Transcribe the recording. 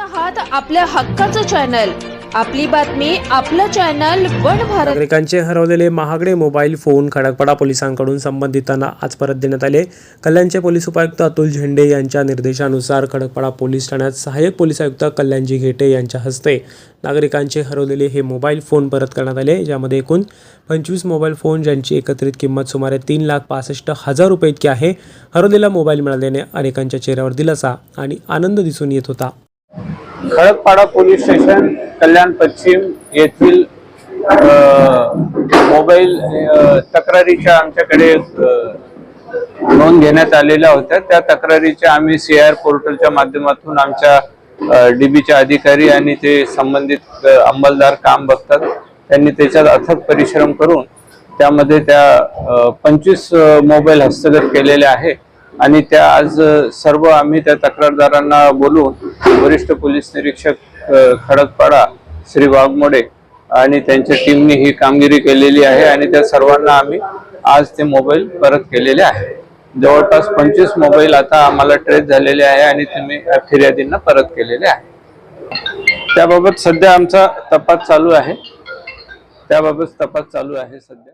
आहात आपल्या हक्काचं चॅनल. आपली बातमी आपलं चॅनल वन भारत. नागरिकांचे हरवलेले महागडे मोबाईल फोन खडकपाडा पोलिसांकडून संबंधितांना आज परत देण्यात आले. कल्याणचे पोलीस उपायुक्त अतुल झेंडे यांच्या निर्देशानुसार खडकपाडा पोलीस ठाण्यात सहाय्यक पोलीस आयुक्त कल्याणजी घेटे यांच्या हस्ते नागरिकांचे हरवलेले हे मोबाईल फोन परत करण्यात आले. ज्यामध्ये एकूण पंचवीस मोबाईल फोन ज्यांची एकत्रित किंमत सुमारे तीन लाख पासष्ट हजार रुपये इतकी आहे हरवलेला मोबाईल मिळाल्याने अनेकांच्या चेहऱ्यावर दिलासा आणि आनंद दिसून येत होता. खडकपाडा पोलीस स्टेशन कल्याण पश्चिम येथील मोबाईल तक्रारीच्या आमच्याकडे नोंद घेण्यात आलेल्या होत्या. त्या तक्रारीच्या आम्ही सी आर पोर्टलच्या माध्यमातून आमच्या डीबीच्या अधिकारी आणि ते संबंधित अंमलदार काम बघतात. त्यांनी त्याच्यात अथक परिश्रम करून त्यामध्ये त्या पंचवीस मोबाईल हस्तगत केलेले आहे. आणि त्या आज सर्व आम्ही त्या तक्रारदारांना बोलून वरिष्ठ पोलीस निरीक्षक खडकपाडा श्री वाघमोडे आणि त्यांच्या टीमने ही कामगिरी केलेली आहे आणि त्या सर्वांना आम्ही आज ते मोबाईल परत केलेले आहे. जवळपास पंचवीस मोबाईल आता आम्हाला ट्रेस झालेले आहे आणि तुम्ही फिर्यादींना परत केलेले आहे. त्याबाबत सध्या आमचा तपास चालू आहे. त्याबाबत तपास चालू आहे सध्या.